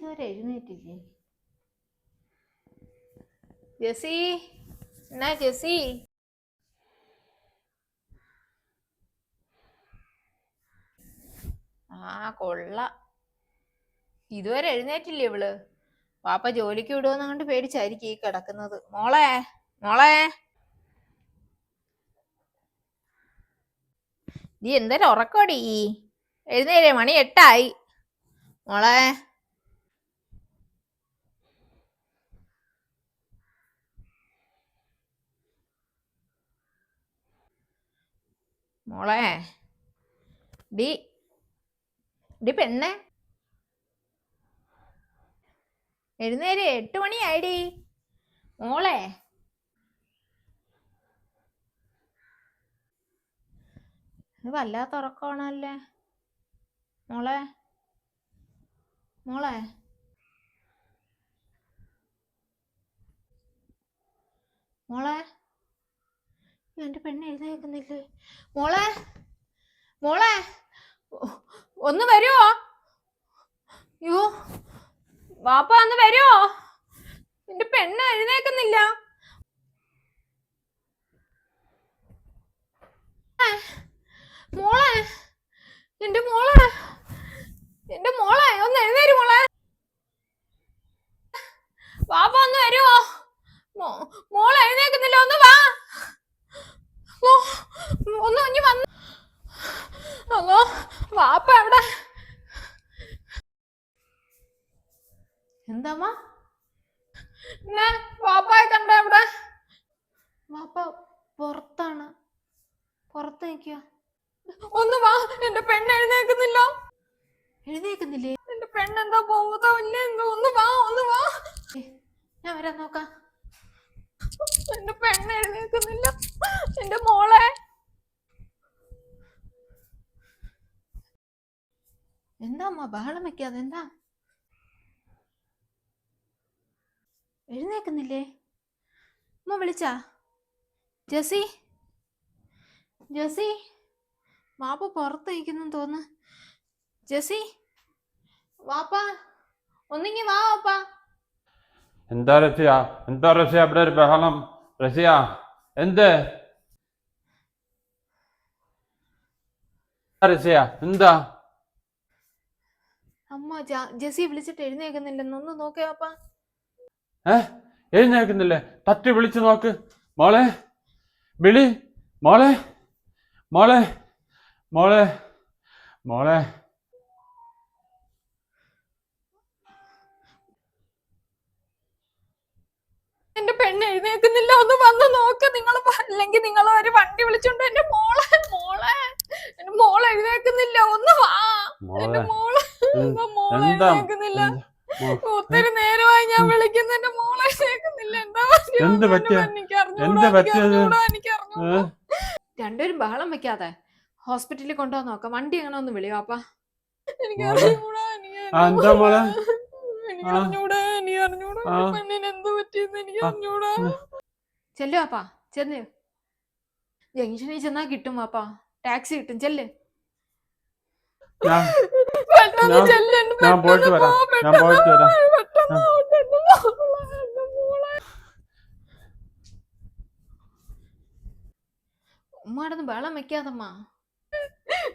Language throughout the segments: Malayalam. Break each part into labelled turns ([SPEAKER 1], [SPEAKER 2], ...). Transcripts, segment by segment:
[SPEAKER 1] ഇതുവരെ എഴുന്നേറ്റില്ലേ? ജെസി എന്നാ ജെസി ആ കൊള്ള. ഇതുവരെ എഴുന്നേറ്റില്ലേ ഇവൾ? പാപ്പ ജോലിക്ക് വിടുമെന്ന് കണ്ട് പേടിച്ചായിരിക്കും ഈ കിടക്കുന്നത്. മോളെ മോളെ. നീ എന്തായാലും ഉറക്കോടി? എഴുന്നേരേ മണി എട്ടായി. മോളെ. മോളെ. ഡി ഡി പെണ്ണെ. എഴുന്നേര് എട്ട് മണിയായിടി. മോളെ. ഇത് വല്ലാത്ത ഉറക്കമാണല്ലേ? മോളെ. മോളെ. മോളെ. എന്റെ പെണ്ണ് എഴുതേക്കുന്നില്ലേ മോളെ മോളെ ഒന്ന് വരുമോ അയ്യോ വാപ്പ ഒന്ന് വരുമോ എന്റെ പെണ്ണ് എഴുന്നേക്കുന്നില്ല മോളെ എന്റെ മോളെ എന്റെ മോളെ ഒന്ന് എഴുന്നേര് മോളെ. വാപ്പ ഒന്ന് വരുമോ മോളെ എഴുന്നേക്കുന്നില്ല ഒന്ന് വാ. ഒന്ന് ഇനി വന്ന് അല്ലോ വാപ്പ എവിടെ? എന്താമ്മ ഞാൻ വാപ്പായെ കണ്ട എവിടെ? വാപ്പ പുറത്താണ്. പുറത്ത് നിൽക്കുക ഒന്ന് വാ എന്റെ പെണ്ണ് എഴുന്നേക്കുന്നില്ല എഴുന്നേക്കുന്നില്ലേ എന്റെ പെണ്ണെന്താ പോവതോ ഇല്ല എന്തോ. ഒന്ന് വാ ഒന്ന് വാ. ഞാൻ വരാൻ നോക്കാം. എന്റെ പെണ്ണ് എഴുന്നേക്കുന്നില്ല എന്റെ മോളെ. എന്താ അമ്മ? ബഹളം വെക്കാതെ എന്താ? എഴുന്നേക്കുന്നില്ലേ അമ്മ വിളിച്ചാ? ജസി? ജസി? വാപ്പ പുറത്ത് നിൽക്കുന്നു തോന്നുന്നു. ജസി? വാപ്പ? ഒന്നിങ്ങി വാ വാപ്പ.
[SPEAKER 2] എന്താ രസിയാ? എന്താ രസിയാ? ഇവിടെ ഒരു ബഹളം. റസിയ എന്ത്? റസിയ എന്താ?
[SPEAKER 1] അമ്മ ജസി വിളിച്ചിട്ട് എഴുന്നേക്കുന്നില്ലെന്ന് ഒന്ന് നോക്കേ അപ്പ.
[SPEAKER 2] ഏ? എഴുന്നേക്കുന്നില്ലേ തട്ടി വിളിച്ചു നോക്ക്. മോളെ വിളി. മോളെ മോളെ മോളെ മോളെ.
[SPEAKER 1] എഴുന്നേക്കുന്നില്ല ഒന്ന് വന്ന് നോക്ക്. നിങ്ങൾ അല്ലെങ്കിൽ നിങ്ങൾ ഒരു വണ്ടി വിളിച്ചോണ്ട് എന്റെ മോളെ മോളെ എന്റെ മോളെ എഴുന്നേക്കുന്നില്ല ഒന്ന് വാ. എന്റെ
[SPEAKER 2] മോളെ
[SPEAKER 1] മോളെ എഴുന്നേക്കുന്നില്ല ഒത്തിരി നേരമായി ഞാൻ വിളിക്കുന്ന. എന്റെ മോളെ എഴുന്നേക്കുന്നില്ല എന്താ
[SPEAKER 2] എന്ത് പറ്റിയ?
[SPEAKER 1] രണ്ടുപേരും ബഹളം വെക്കാതെ ഹോസ്പിറ്റലിൽ കൊണ്ടുപോകാൻ നോക്കാം. വണ്ടി അങ്ങനെ ഒന്ന് വിളിയോ അപ്പാ? എനിക്ക്
[SPEAKER 2] മോളെ.
[SPEAKER 1] അറിഞ്ഞൂടാ എനിക്ക് അറിഞ്ഞൂടാ. പെണ്ണിന് എന്ത് പറ്റിയെന്ന് എനിക്ക്
[SPEAKER 2] ആ.
[SPEAKER 1] അറിഞ്ഞൂടാ.
[SPEAKER 2] ഉം.
[SPEAKER 1] ചെല്ലു. അപ്പാ ചെന്ന് ജംഗ്ഷനിൽ ചെന്നാ കിട്ടും അപ്പാ ടാക്സി കിട്ടും ചെല്ല്.
[SPEAKER 2] ഞാൻ പോയിട്ട് വരാം. ഞാൻ പോയിട്ട് വരാം.
[SPEAKER 1] ഉമ്മാടൊന്ന് ബഹളം വെക്കാതമ്മ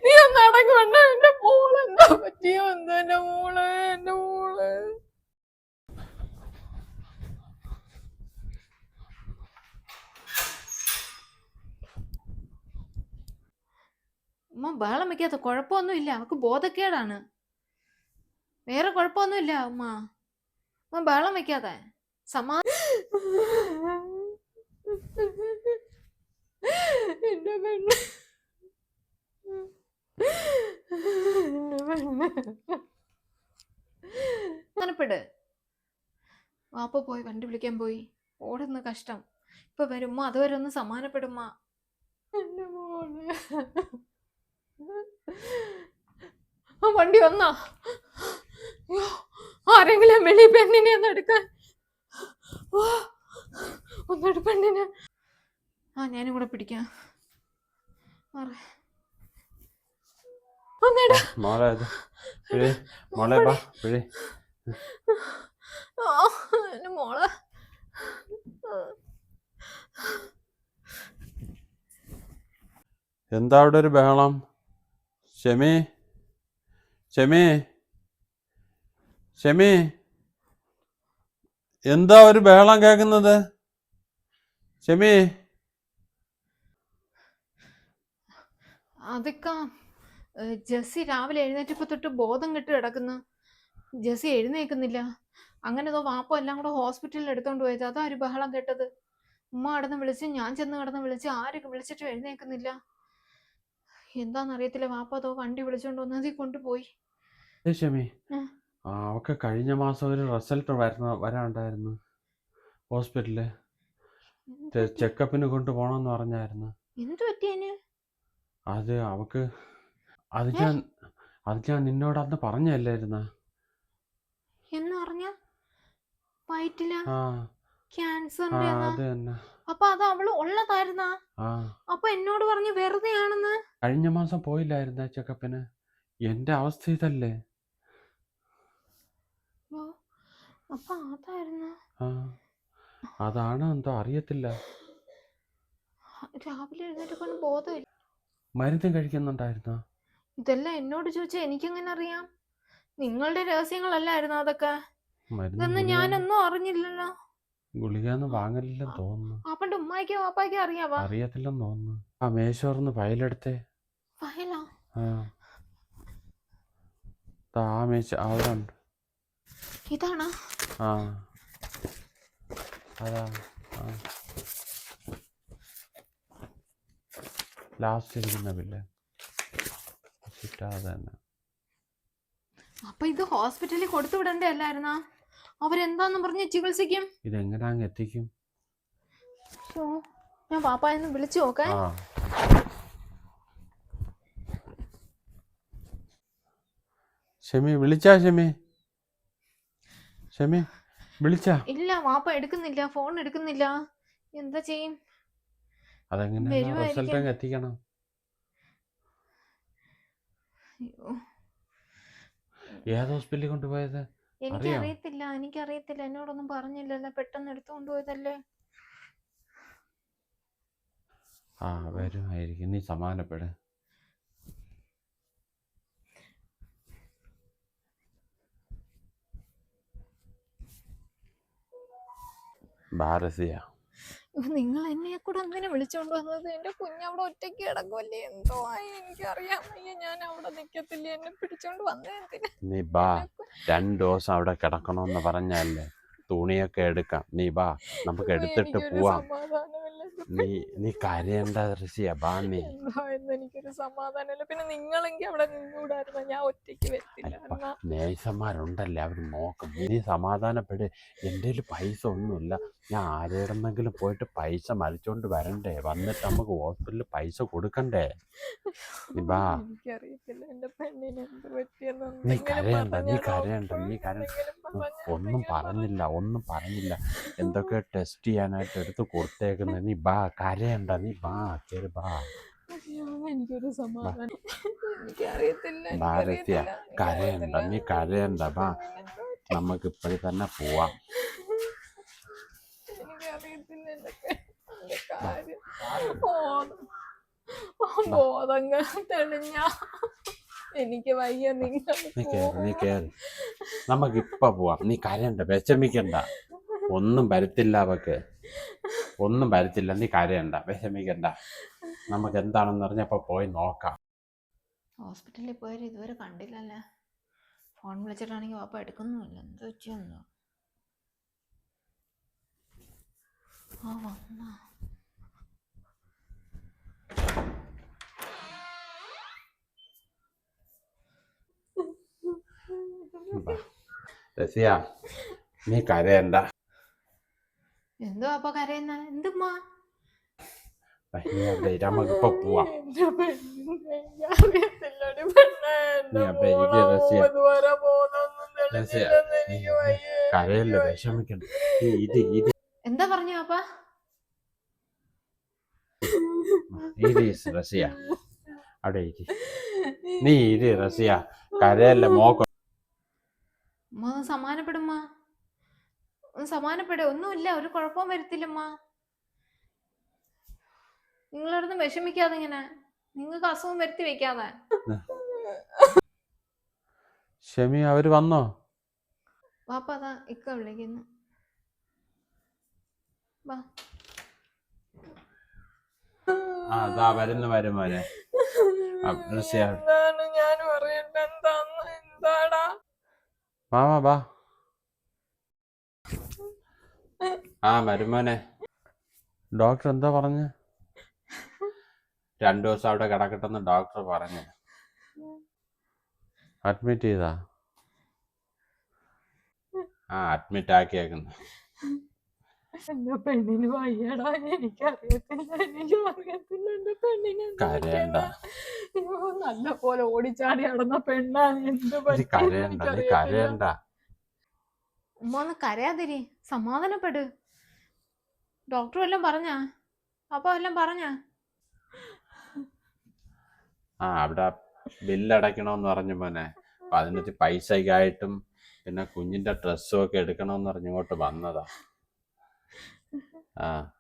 [SPEAKER 1] നീ ഒന്ന് അടങ്ങ് വേണ്ട എന്റെ മോളെന്താ പറ്റിയോ? എന്താ എന്റെ മോൾ എന്റെ മോൾ. ഉമ്മ ബഹളം വെക്കാത്ത കുഴപ്പമൊന്നുമില്ല. അവക്ക് ബോധക്കേടാണ്. വേറെ കുഴപ്പമൊന്നുമില്ല ഉമ്മ. ഉമ്മ ബഹളം വെക്കാതെ. സമാ എന്റെ പെണ്ണ്. എന്റെ പെണ്ണ്. സമാധാനപ്പെട് വാപ്പ പോയി വണ്ടി വിളിക്കാൻ പോയി. ഓടുന്ന കഷ്ടം. ഇപ്പൊ വരുമ്പോ അതുവരെ ഒന്ന് സമാനപ്പെടുമ്മ എന്റെ മോളെ വണ്ടി വന്നാ? ആരെങ്കിലും വെളി പെണ്ണിനെ ഒന്ന് എടുക്കാൻ. ഒന്നെടു പെണ്ണിനെ. ആ ഞാനും കൂടെ പിടിക്കാം.
[SPEAKER 2] മോളെ. എന്താ അവിടെ ഒരു ബഹളം? ഷെമി? ഷെമി ഷെമി എന്താ ഒരു ബഹളം കേൾക്കുന്നത്? ഷെമി.
[SPEAKER 1] അതൊക്കെ ജെസ്സി രാവിലെ എഴുന്നേറ്റപ്പോ തൊട്ട് ബോധം കെട്ട് കിടക്കുന്നു. ജെസ്സി എഴുന്നേക്കുന്നില്ല അങ്ങനെ അതോ വാപ്പ എല്ലാം കൂടെ ഹോസ്പിറ്റലിൽ എടുത്തോണ്ട് പോയത്. അതാ ഒരു ബഹളം കേട്ടത്. ഉമ്മ കടന്ന് വിളിച്ച് ഞാൻ ചെന്ന് കടന്ന് വിളിച്ച് ആരൊക്കെ വിളിച്ചിട്ട് എഴുന്നേക്കുന്നില്ല എന്താന്നറിയത്തില്ല വാപ്പ അതോ വണ്ടി വിളിച്ചോണ്ട് വന്നതി കൊണ്ടുപോയി.
[SPEAKER 2] ഷെമി. അവക്ക് കഴിഞ്ഞ മാസം ഒരു റിസൾട്ട് വരണ വരാണ്ടായിരുന്നു
[SPEAKER 1] ഹോസ്പിറ്റലിൽ?
[SPEAKER 2] ചെക്കപ്പിന് കൊണ്ടുപോകണമെന്ന് പറഞ്ഞായിരുന്നു. അത് അവക്ക് അത് ഞാൻ അത് ഞാൻ നിന്നോട് അന്ന് പറഞ്ഞല്ലായിരുന്ന
[SPEAKER 1] എന്ന് പറഞ്ഞ? വയറ്റില? ക്യാൻസറിന്റെ അപ്പൊ അത് അവൾ ഉള്ളതായിരുന്നാ? അപ്പൊ എന്നോട് പറഞ്ഞു വെറുതെ ആണെന്ന്
[SPEAKER 2] കഴിഞ്ഞ മാസം പോയില്ലായിരുന്ന ചെക്കപ്പിന് എന്റെ അവസ്ഥ ഇതല്ലേ?
[SPEAKER 1] ഓ, അപ്പൊ അതായിരുന്നു.
[SPEAKER 2] അതാണോ എന്തോ അറിയത്തില്ല.
[SPEAKER 1] രാവിലെ എഴുന്നേറ്റ് കൊണ്ട് ബോധമില്ല.
[SPEAKER 2] മരുന്ന് കഴിക്കുന്നുണ്ടായിരുന്ന?
[SPEAKER 1] ഇതെല്ലാം എന്നോട് ചോദിച്ചാൽ എനിക്കെങ്ങനെ അറിയാം? നിങ്ങളുടെ രഹസ്യങ്ങളല്ലായിരുന്നു അതൊക്കെ? ഇതൊന്നും ഞാനൊന്നും അറിഞ്ഞില്ലല്ലോ.
[SPEAKER 2] ഗുളികയൊന്നും വാങ്ങലില്ലെന്ന് തോന്നുന്നു.
[SPEAKER 1] അപ്പന്റെ ഉമ്മായിക്കോ വാപ്പായിക്കോ അറിയാവാ?
[SPEAKER 2] അറിയത്തില്ലെന്ന് തോന്നുന്നു. ആ മേശോർന്ന് ഫയലെടുത്തേ.
[SPEAKER 1] ഫയലാ?
[SPEAKER 2] ആ. മേശ അവിടെ ഉണ്ട്
[SPEAKER 1] ഇതാണ്?
[SPEAKER 2] ആ. അതാ. ലാസ്റ്റ് ഇരിക്കുന്ന ബില്ല് കിട്ടാതെ തന്നെ.
[SPEAKER 1] അപ്പൊ ഇത് ഹോസ്പിറ്റലിൽ കൊടുത്തു വിടണ്ടേ അല്ലായിരുന്നാ അവരെന്താന്ന് പറഞ്ഞ് ചികിത്സിക്കും?
[SPEAKER 2] ഇതെങ്ങനെ അങ്ങ് എത്തിക്കും?
[SPEAKER 1] ഓ, ഞാൻ പാപ്പായെന്ന് വിളിച്ചു
[SPEAKER 2] നോക്കാൻ ഷെമി വിളിച്ചാ ഷെമി? ഷെമി വിളിച്ചാ?
[SPEAKER 1] ഇല്ല വാപ്പ എടുക്കുന്നില്ല ഫോൺ എടുക്കുന്നില്ല. എന്താ ചെയ്യും?
[SPEAKER 2] അതെങ്ങനെ റിസൾട്ട് എത്തിക്കണം. ഏത് ഹോസ്പിറ്റലിൽ കൊണ്ടുപോയത്? അറിയാം.
[SPEAKER 1] എനിക്കറിയത്തില്ല എനിക്കറിയത്തില്ല. എന്നോടൊന്നും പറഞ്ഞില്ലല്ലോ പെട്ടെന്ന് എടുത്തു പോയതല്ലേ?
[SPEAKER 2] ആ വരുമായിരിക്കും നീ സമാധാനപ്പെട്. ഭാരസിയ
[SPEAKER 1] നിങ്ങൾ എന്നെ കൂടെ അങ്ങനെ വിളിച്ചോണ്ട് വന്നത്? എന്റെ കുഞ്ഞവിടെ ഒറ്റയ്ക്ക് കിടക്കുമല്ലേ എന്തോ ആയി? എനിക്കറിയാൻ വയ്യ. ഞാൻ അവിടെ നിക്കത്തില്ല? എന്നെ പിടിച്ചോണ്ട് വന്നേ
[SPEAKER 2] നീ ബാ രണ്ടു ദിവസം അവിടെ കിടക്കണമെന്ന് പറഞ്ഞല്ലേ തുണിയൊക്കെ എടുക്കാം. നീ ബാ നമുക്ക് എടുത്തിട്ട് പോവാം. നീ നീ കരയണ്ട ഋഷിയ
[SPEAKER 1] ബാമി. എനിക്കൊരു സമാധാനമില്ല. പിന്നെ നിങ്ങളെങ്കിൽ അവിടെ നിന്നുകൂടായിരുന്നു ഞാൻ ഒറ്റയ്ക്ക് വരത്തില്ല.
[SPEAKER 2] നേഴ്സന്മാരുണ്ടല്ലേ അവർ നോക്കും. നീ സമാധാനപ്പെട്. എന്റെ കയ്യിൽ പൈസ ഒന്നുമില്ല. ഞാൻ ആരുടെന്നെങ്കിലും പോയിട്ട് പൈസ മരിച്ചോണ്ട് വരണ്ടേ? വന്നിട്ട് നമുക്ക് ഹോസ്പിറ്റലിൽ പൈസ കൊടുക്കണ്ടേ? നീ ബാ. നീ കരയണ്ട നീ? കരയണ്ട നീ കരയണ്ട. ഒന്നും പറഞ്ഞില്ല ഒന്നും പറഞ്ഞില്ല. എന്തൊക്കെ ടെസ്റ്റ് ചെയ്യാനായിട്ട് എടുത്ത് കൊടുത്തേക്കുന്നത് നീ ബാ കരയണ്ട നീ ബാ കേറി ബാ.
[SPEAKER 1] എനിക്കൊരു സമാധാനം.
[SPEAKER 2] ഭാരതിയ കരയണ്ട നീ. കരയണ്ട ബാ. നമുക്ക് ഇപ്പോഴും തന്നെ പോവാം.
[SPEAKER 1] തെളിഞ്ഞ. എനിക്ക് വയ്യ നിങ്ങൾ
[SPEAKER 2] നീ നമുക്ക് ഇപ്പൊ പോവാം. നീ കരയണ്ട വിഷമിക്കണ്ട. ഒന്നും വരത്തില്ല അവക്ക്. ഒന്നും വരത്തില്ല നീ കരയണ്ട വിഷമിക്കണ്ട. നമുക്ക് എന്താണെന്ന് പറഞ്ഞപ്പോ പോയി നോക്കാം.
[SPEAKER 1] ഹോസ്പിറ്റലിൽ പോയാൽ ഇതുവരെ കണ്ടില്ലല്ലേ. ഫോൺ വിളിച്ചിട്ടാണെങ്കിൽ വാപ്പ എടുക്കുന്നുമില്ല. എന്തോ ചെയ്യുന്നു ആ വന്നാ.
[SPEAKER 2] രസിയ നീ കരയണ്ട.
[SPEAKER 1] എന്തോ അപ്പൊ കരയുന്ന എന്തുമ്മാ
[SPEAKER 2] പോവാം. കരയല്ല വിഷമിക്കണ്ട ഇത് ഇത്
[SPEAKER 1] എന്താ പറഞ്ഞു അപ്പ
[SPEAKER 2] ഇത് റസിയ അവിടെ നീ ഇത് റസിയ കരയല്ല മോക്ക
[SPEAKER 1] സമാനപ്പെടുമ്മ ഒന്ന് സമാനപ്പെടുക ഒന്നുമില്ല ഒരു കുഴപ്പവും വരത്തില്ലമ്മ. നിങ്ങളൊന്നും വിഷമിക്കാതെ ഇങ്ങനെ നിങ്ങൾക്ക് അസുഖം വരുത്തി വെക്കാതെ
[SPEAKER 2] ഷമി അവർ വന്നോ?
[SPEAKER 1] അതാ ഇക്ക വിളിക്കുന്നു. വാ.
[SPEAKER 2] അതാ വരുന്നു വരും
[SPEAKER 1] ഞാൻ പറയട്ടെ എന്താന്ന്? എന്താടാ?
[SPEAKER 2] വാ. ആ മരുമോനെ. ഡോക്ടർ എന്താ പറഞ്ഞ? രണ്ടു ദിവസം അവിടെ കിടക്കട്ടെന്ന് ഡോക്ടർ പറഞ്ഞു. അഡ്മിറ്റ് ചെയ്താ? ആ അഡ്മിറ്റ് ആക്കിയേക്കുന്നു.
[SPEAKER 1] എന്റെ പെണ്ണിന് വയ്യടാ എനിക്കറിയത്തില്ല എനിക്ക് അറിയത്തില്ല എന്റെ പെണ്ണിന്
[SPEAKER 2] കരയണ്ട.
[SPEAKER 1] നല്ല പോലെ ഓടിച്ചാടി നടന്ന പെണ്ണാണ് എന്ത്
[SPEAKER 2] കരയണ്ട കരയണ്ട.
[SPEAKER 1] ഉമ്മ ഒന്ന് കരയാതിരി. സമാധാനപ്പെട്. ഡോക്ടർ എല്ലാം പറഞ്ഞാ? അപ്പൊ വല്ലതും പറഞ്ഞാ?
[SPEAKER 2] ആ അവിടെ ബില്ലടയ്ക്കണമെന്ന് പറഞ്ഞു മോനെ. അപ്പൊ അതിനകത്ത് പൈസയ്ക്കായിട്ടും പിന്നെ കുഞ്ഞിന്റെ ഡ്രസ്സും ഒക്കെ എടുക്കണമെന്ന് പറഞ്ഞു ഇങ്ങോട്ട് വന്നതാ. ആ.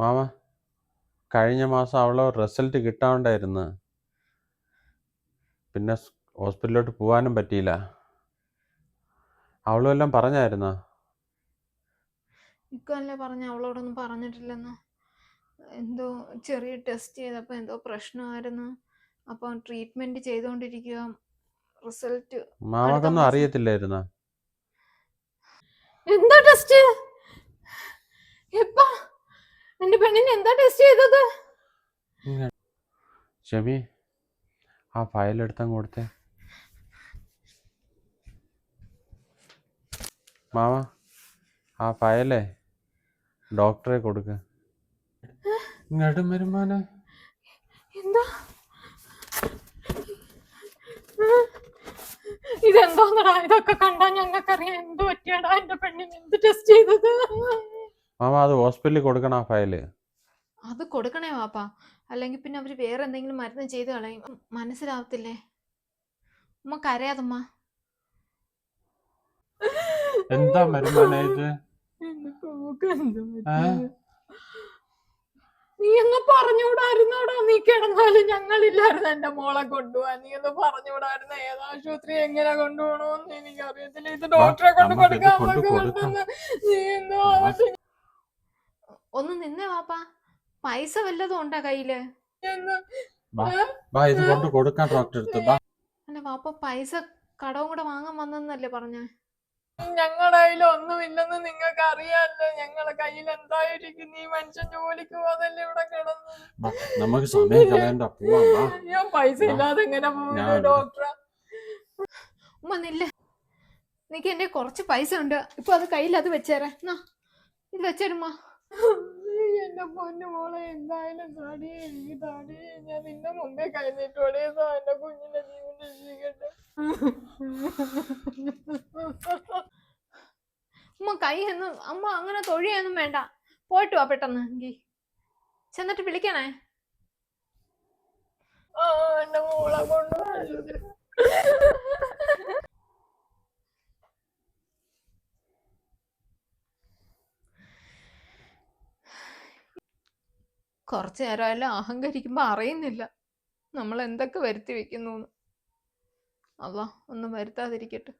[SPEAKER 2] മാമ കഴിഞ്ഞ മാസം അവളെ റിസൾട്ട് കിട്ടാണ്ടായിരുന്നു. പിന്നെ ഹോസ്പിറ്റലിലോട്ട് പോകാനും പറ്റിയില്ല. അവളും എല്ലാം പറഞ്ഞായിരുന്നോ
[SPEAKER 1] ഇക്കല്ലേ പറഞ്ഞ അവളോടൊന്നും പറഞ്ഞിട്ടില്ലെന്ന്? എന്തോ ചെറിയ ടെസ്റ്റ് ചെയ്തപ്പോൾ എന്തോ പ്രശ്നമായിരുന്നു. അപ്പം ട്രീറ്റ്മെന്റ് ചെയ്തുകൊണ്ടിരിക്കുക റിസൾട്ട്
[SPEAKER 2] മാമക്കൊന്നും. അറിയത്തില്ലായിരുന്നോ?
[SPEAKER 1] എന്താ ടെസ്റ്റ് എപ്പാ? എന്റെ പെണ്ണിന് എന്താ ടെസ്റ്റ് ചെയ്തത്?
[SPEAKER 2] ഷമി ആ ഫയൽ എടുത്തങ്ങ് കൊടുത്തേ. മാമ ആ ഫയലേ ഡോക്ടറെ കൊടുക്ക. ഇങ്ങോട്ടും വരുമാനെ
[SPEAKER 1] എന്താ? ഇതെന്തോന്നടാ? ഇതൊക്കെ കണ്ടാ ഞങ്ങൾക്കറിയാം എന്ത് പറ്റിയടാ എന്റെ പെണ്ണിന്? എന്ത് ടെസ്റ്റ് ചെയ്തത്?
[SPEAKER 2] മാമ അത് ഹോസ്പിറ്റലിൽ കൊടുക്കണം ആ ഫയൽ.
[SPEAKER 1] അത് കൊടുക്കണേ വാപ്പാ. അല്ലെങ്കിൽ പിന്നെ അവർ വേറെ എന്തെങ്കിലും മരുന്ന് ചെയ്ത് കളയും. മനസ്സിലാവത്തില്ലേ? ഉമ്മ കരയാതമ്മ
[SPEAKER 2] എന്താ ഏ?
[SPEAKER 1] നീ ഒന്ന് പറഞ്ഞുകൂടായിരുന്നോടാ. നീ കിടന്നാലും ഞങ്ങളില്ലായിരുന്നു എന്റെ മോളെ കൊണ്ടുപോവാൻ നീ ഒന്ന് പറഞ്ഞുകൂടായിരുന്നു. ഏത് ആശുപത്രി എങ്ങനെ കൊണ്ടുപോകണോന്ന് എനിക്കറിയത്തില്ല. ഇത് ഡോക്ടറെ കൊണ്ട് കൊടുക്കാൻ നീ എന്തോ ഒന്ന് നിന്നേ വാപ്പാ. പൈസ വല്ലതും ഉണ്ടാ കയ്യിൽ?
[SPEAKER 2] വാ ഇത് കൊണ്ട് കൊടുക്കാൻ ഡോക്ടർ
[SPEAKER 1] അല്ല വാപ്പ പൈസ കടവും കൂടെ വാങ്ങാൻ വന്നെന്നല്ലേ പറഞ്ഞേ?
[SPEAKER 3] ഞങ്ങളുടെ കയ്യിൽ ഒന്നുമില്ലെന്ന് നിങ്ങൾക്ക് അറിയാമല്ലോ ഞങ്ങളെ കയ്യിൽ എന്തായിരിക്കും നീ മനുഷ്യൻ ജോലിക്ക് പോകുന്നല്ലേ ഇവിടെ കിടന്ന്?
[SPEAKER 2] നമുക്ക് സമയം കളയണ്ട
[SPEAKER 3] ഞാൻ പൈസ ഇല്ലാതെ എങ്ങനെ ഡോക്ടറെ?
[SPEAKER 1] ഉമ്മ നില്ല. നിനക്ക് എന്റെ കുറച്ച് പൈസ ഉണ്ട്. ഇപ്പൊ അത് കയ്യിൽ അത് വെച്ചേരാ ഇത് വെച്ചേരുമ്മ
[SPEAKER 3] എന്റെ പൊന്നു മോളെ എന്തായാലും താടി ഈ താടി ഞാൻ നിന്റെ മുമ്പേ കഴിഞ്ഞിട്ടോടെ. എന്റെ കുഞ്ഞിന്റെ ജീവൻ രക്ഷിക്കട്ടെ
[SPEAKER 1] ഉമ്മ കൈ ഒന്നും അമ്മ അങ്ങനെ തൊഴിയൊന്നും വേണ്ട. പോയിട്ട് വാ പെട്ടെന്ന് എങ്കി ചെന്നിട്ട് വിളിക്കണേ.
[SPEAKER 3] ആ എന്റെ മോളെ കൊണ്ടുപോയി
[SPEAKER 1] കുറച്ചു നേരമായാലും അഹങ്കരിക്കുമ്പോൾ അറിയുന്നില്ല. നമ്മൾ എന്തൊക്കെ വരുത്തി വെക്കുന്നു അല്ല ഒന്നും വരുത്താതിരിക്കട്ടെ.